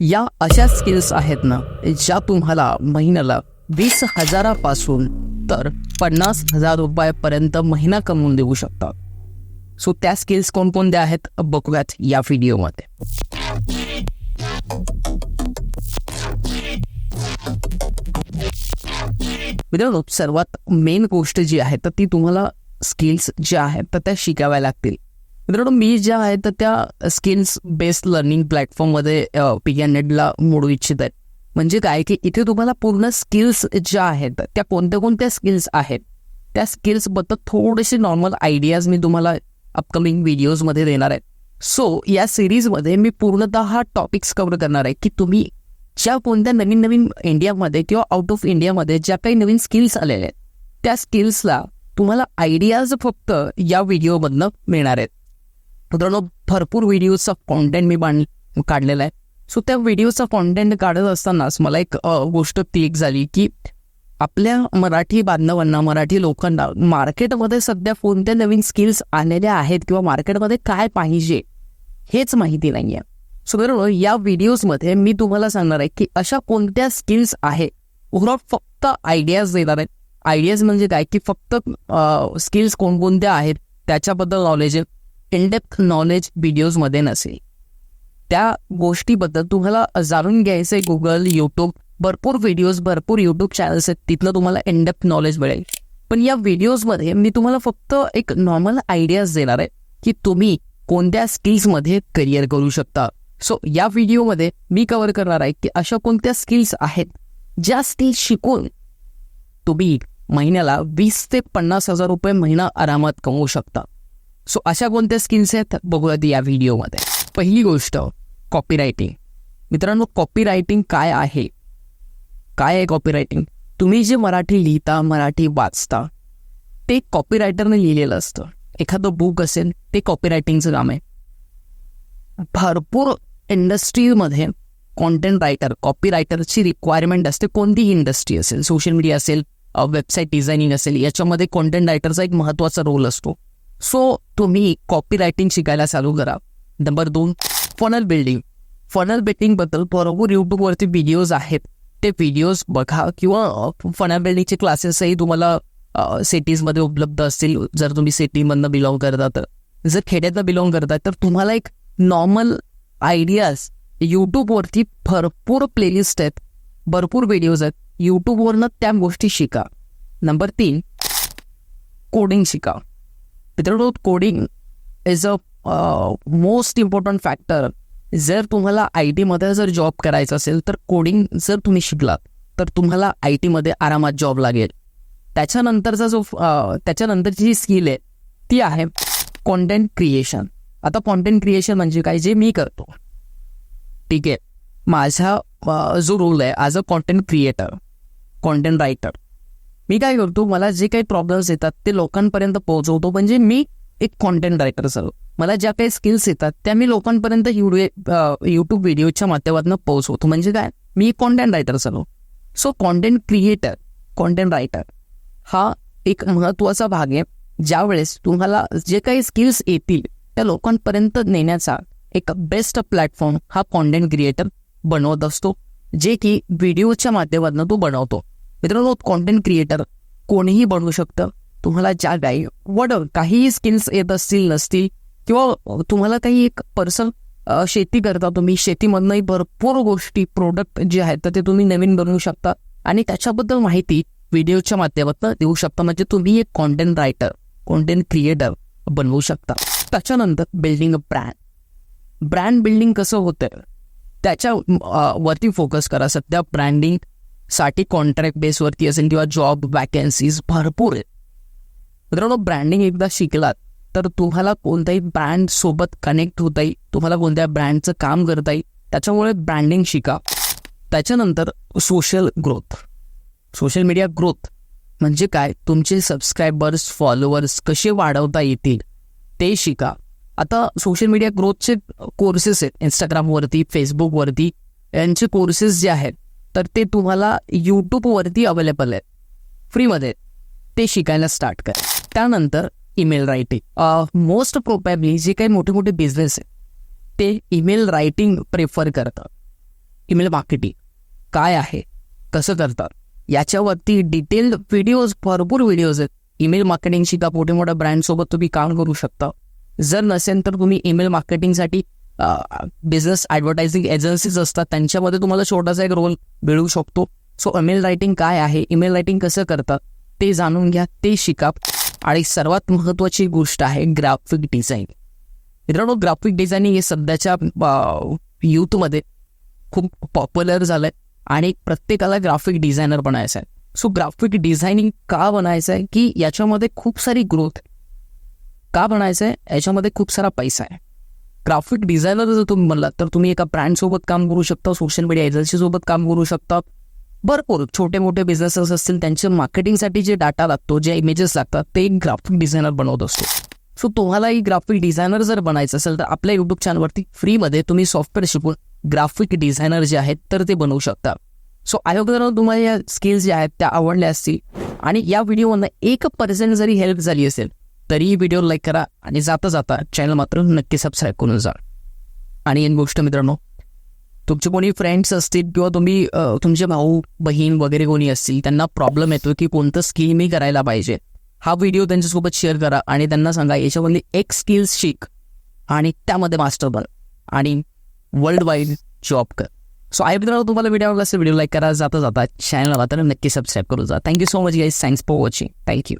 या अशा स्किल्स आहेत ना ज्या तुम्हाला महिन्याला वीस हजारापासून तर पन्नास हजार रुपयापर्यंत महिना कमवून देऊ शकतात सो त्या स्किल्स कोणकोणत्या आहेत? बघूयात या व्हिडिओमध्ये मित्रांनो सर्वात मेन गोष्ट जी आहे तर ती तुम्हाला स्किल्स ज्या आहेत तर त्या शिकाव्या लागतील. मित्रांनो मी ज्या आहेत तर त्या स्किल्स बेस्ड लर्निंग प्लॅटफॉर्ममध्ये पी एन नेटला मोडू इच्छित आहेत म्हणजे काय की इथे तुम्हाला पूर्ण स्किल्स ज्या आहेत त्या कोणत्या कोणत्या स्किल्स आहेत त्या स्किल्सबद्दल थोडेसे नॉर्मल आयडियाज मी तुम्हाला अपकमिंग व्हिडिओजमध्ये देणार आहे. सो या सिरीजमध्ये मी पूर्णतः हा टॉपिक्स कव्हर करणार आहे की तुम्ही ज्या कोणत्या नवीन नवीन इंडियामध्ये किंवा आउट ऑफ इंडियामध्ये ज्या काही नवीन स्किल्स आलेल्या आहेत त्या स्किल्सला तुम्हाला आयडियाज फक्त या व्हिडिओमधनं मिळणार आहेत. मित्रांनो भरपूर व्हिडिओचा कॉन्टेंट मी बांध काढलेला आहे. सो त्या व्हिडिओचा कॉन्टेंट काढत असतानाच मला एक गोष्ट क्लिक झाली की आपल्या मराठी बांधवांना मराठी लोकांना मार्केटमध्ये सध्या कोणत्या नवीन स्किल्स आलेल्या आहेत किंवा मार्केटमध्ये काय पाहिजे हेच माहिती नाही आहे सो मित्रांनो या व्हिडिओजमध्ये मी तुम्हाला सांगणार आहे की अशा कोणत्या स्किल्स आहेत ओव्हरऑल फक्त आयडियाज देणार आहेत आयडियाज म्हणजे काय? की फक्त स्किल्स कोणकोणत्या आहेत त्याच्याबद्दल नॉलेज आहे. इनडेप्थ नॉलेज व्हिडिओजमध्ये नसेल. त्या गोष्टीबद्दल तुम्हाला जाणून घ्यायचं आहे गुगल यूट्यूब भरपूर व्हिडिओज भरपूर यूट्यूब चॅनल्स आहेत. तिथलं तुम्हाला इनडेप्थ नॉलेज मिळेल. पण या व्हिडिओजमध्ये मी तुम्हाला फक्त एक नॉर्मल आयडियाज देणार आहे की तुम्ही कोणत्या स्किल्समध्ये करिअर करू शकता. सो या व्हिडिओमध्ये मी कव्हर करणार आहे की अशा कोणत्या स्किल्स आहेत ज्या स्किल्स शिकून तुम्ही महिन्याला वीस ते पन्नास हजार रुपये महिना आरामात कमवू शकता. सो अशा कोणत्या स्किल्स आहेत? बघूयात या व्हिडिओमध्ये पहिली गोष्ट कॉपी रायटिंग मित्रांनो कॉपी रायटिंग काय आहे? काय आहे कॉपी रायटिंग तुम्ही जे मराठी लिहिता मराठी वाचता ते कॉपी रायटरने लिहिलेलं असतं. एखादं बुक असेल ते कॉपी रायटिंगचं काम आहे. भरपूर इंडस्ट्रीमध्ये कॉन्टेंट रायटर कॉपी रायटरची रिक्वायरमेंट असते. कोणतीही इंडस्ट्री असेल सोशल मीडिया असेल वेबसाईट डिझायनिंग असेल याच्यामध्ये कॉन्टेंट रायटरचा एक महत्त्वाचा रोल असतो. सो तुम्ही कॉपी रायटिंग शिकायला चालू करा. नंबर दोन फनल बिल्डिंग फनल बिल्डिंगबद्दल भरपूर यूट्यूबवरती व्हिडिओज आहेत. ते व्हिडिओज बघा किंवा फनल बिल्डिंगचे क्लासेसही तुम्हाला सिटीजमध्ये उपलब्ध असतील. जर तुम्ही सिटीमधनं बिलॉंग करता तर. जर खेड्यातनं बिलॉंग करता तर तुम्हाला एक नॉर्मल आयडियाज यूट्यूबवरती भरपूर प्लेलिस्ट आहेत. भरपूर व्हिडिओज आहेत. यूट्यूबवरनं त्या गोष्टी शिका. नंबर तीन कोडिंग शिका. मित्रांनो coding is a most important factor जर तुम्हाला आय टीमध्ये जर जॉब करायचा असेल तर कोडिंग जर तुम्ही शिकलात तर तुम्हाला आय टीमध्ये आरामात जॉब लागेल. त्याच्यानंतरचा जो uh, त्याच्यानंतरची जी स्किल आहे ती आहे कॉन्टेंट क्रिएशन आता कॉन्टेंट क्रिएशन म्हणजे काय? जे मी करतो. ठीक आहे? माझा uh, जो रोल आहे as a content creator content writer मी काय करतो मला जे काही प्रॉब्लेम्स येतात ते लोकांपर्यंत पोहोचवतो. म्हणजे मी एक कॉन्टेंट रायटर झालो मला ज्या काही स्किल्स येतात त्या मी लोकांपर्यंत युट्यूब यूट्यूब व्हिडिओच्या माध्यमातून पोहोचवतो. म्हणजे काय? मी एक कॉन्टेंट रायटर झालो so content creator content writer हा एक महत्त्वाचा भाग आहे. ज्यावेळेस तुम्हाला जे काही स्किल्स येतील त्या लोकांपर्यंत नेण्याचा एक बेस्ट प्लॅटफॉर्म हा कॉन्टेंट क्रिएटर बनवत असतो. जे की व्हिडिओच्या माध्यमातून तो बनवतो. मित्रांनो कॉन्टेंट क्रिएटर कोणीही बनवू शकतं. तुम्हाला ज्या काही वड काहीही स्किल्स येत असतील नसतील किंवा तुम्हाला काही एक पर्सन शेती करता तुम्ही शेतीमधनंही भरपूर गोष्टी प्रोडक्ट जे आहेत तर ते तुम्ही नवीन बनवू शकता. आणि त्याच्याबद्दल माहिती व्हिडिओच्या माध्यमातून देऊ शकता. म्हणजे तुम्ही एक कॉन्टेंट रायटर कॉन्टेंट क्रिएटर बनवू शकता. त्याच्यानंतर building a brand brand building कसं होतं त्याच्या वरती फोकस करा. सध्या ब्रँडिंग साठी कॉन्ट्रॅक्ट बेसवरती असेल किंवा जॉब वॅकन्सीज भरपूर आहेत. मित्रांनो ब्रँडिंग एकदा शिकलात तर तुम्हाला कोणत्याही ब्रँड सोबत कनेक्ट होता येईल तुम्हाला कोणत्या ब्रँडचं काम करता येईल त्याच्यामुळे ब्रँडिंग शिका. त्याच्यानंतर social growth social media growth म्हणजे काय? तुमचे सबस्क्रायबर्स फॉलोअर्स कसे वाढवता येतील ते शिका. आता सोशल मीडिया ग्रोथचे कोर्सेस आहेत इंस्टाग्रामवरती फेसबुकवरती यांचे कोर्सेस जे आहेत तर ते तुम्हाला यूट्यूबवरती अवेलेबल आहेत. फ्रीमध्ये ते शिकायला स्टार्ट करा. त्यानंतर ईमेल रायटिंग मोस्ट प्रोपॅबली जे काही मोठे मोठे बिझनेस आहेत ते ईमेल रायटिंग प्रेफर करतात. ईमेल मार्केटिंग काय आहे? कसं करतात? याच्यावरती डिटेल्ड व्हिडिओज भरपूर व्हिडिओज आहेत. ईमेल मार्केटिंगशी का मोठ्या मोठ्या ब्रँडसोबत तुम्ही काम करू शकता. जर नसेल तर तुम्ही ईमेल मार्केटिंगसाठी बिझनेस ॲडव्हर्टायझिंग एजन्सीज असतात त्यांच्यामध्ये तुम्हाला छोटासा एक रोल मिळू शकतो. सो ईमेल रायटिंग काय आहे? ईमेल रायटिंग कसं करतात ते जाणून घ्या ते शिका. आणि सर्वात महत्त्वाची गोष्ट आहे ग्राफिक डिझाईन मित्रांनो ग्राफिक डिझायनिंग हे सध्याच्या यूथमध्ये खूप पॉप्युलर झालं आहे आणि प्रत्येकाला ग्राफिक डिझायनर बनायचं आहे. सो ग्राफिक डिझायनिंग का बनायचं आहे? की याच्यामध्ये खूप सारी ग्रोथ का बनायचं आहे? याच्यामध्ये खूप सारा पैसा आहे. ग्राफिक डिझायनर जर तुम्ही म्हणलात तर तुम्ही एका ब्रँडसोबत काम करू शकता सोशल मीडिया एजन्सीसोबत काम करू शकता. भरपूर छोटे मोठे बिझनेसेस असतील त्यांच्या मार्केटिंगसाठी जे डाटा लागतो जे इमेजेस लागतात ते एक ग्राफिक डिझायनर बनवत असतो. सो तुम्हालाही ग्राफिक डिझायनर जर बनायचं असेल तर आपल्या युट्यूब चॅनलवरती फ्रीमध्ये तुम्ही सॉफ्टवेअर शिकून ग्राफिक डिझायनर जे आहेत तर ते बनवू शकता. सो आयोग तुम्हाला या स्किल्स ज्या आहेत त्या आवडल्या असतील. आणि या व्हिडिओमधनं एक पर्सेंट जरी हेल्प झाली असेल तरीही व्हिडिओ लाईक करा आणि जाता जाता चॅनल मात्र नक्की सबस्क्राईब करून जा. आणि एक गोष्ट मित्रांनो तुमचे कोणी फ्रेंड्स असतील किंवा तुम्ही तुमचे भाऊ बहीण वगैरे कोणी असतील त्यांना प्रॉब्लेम येतो की कोणतं स्किल मी करायला पाहिजे. हा व्हिडिओ त्यांच्यासोबत शेअर करा आणि त्यांना सांगा याच्यामधली एक स्किल्स शिक आणि त्यामध्ये मास्टर बन आणि वर्ल्ड वाईड जॉब कर. सो आय मित्रांनो तुम्हाला व्हिडिओ आवडला असेल व्हिडिओ लाईक करा जाता जाता चॅनलला तर नक्की सबस्क्राईब करू जा. Thank you so much guys thanks for watching thank you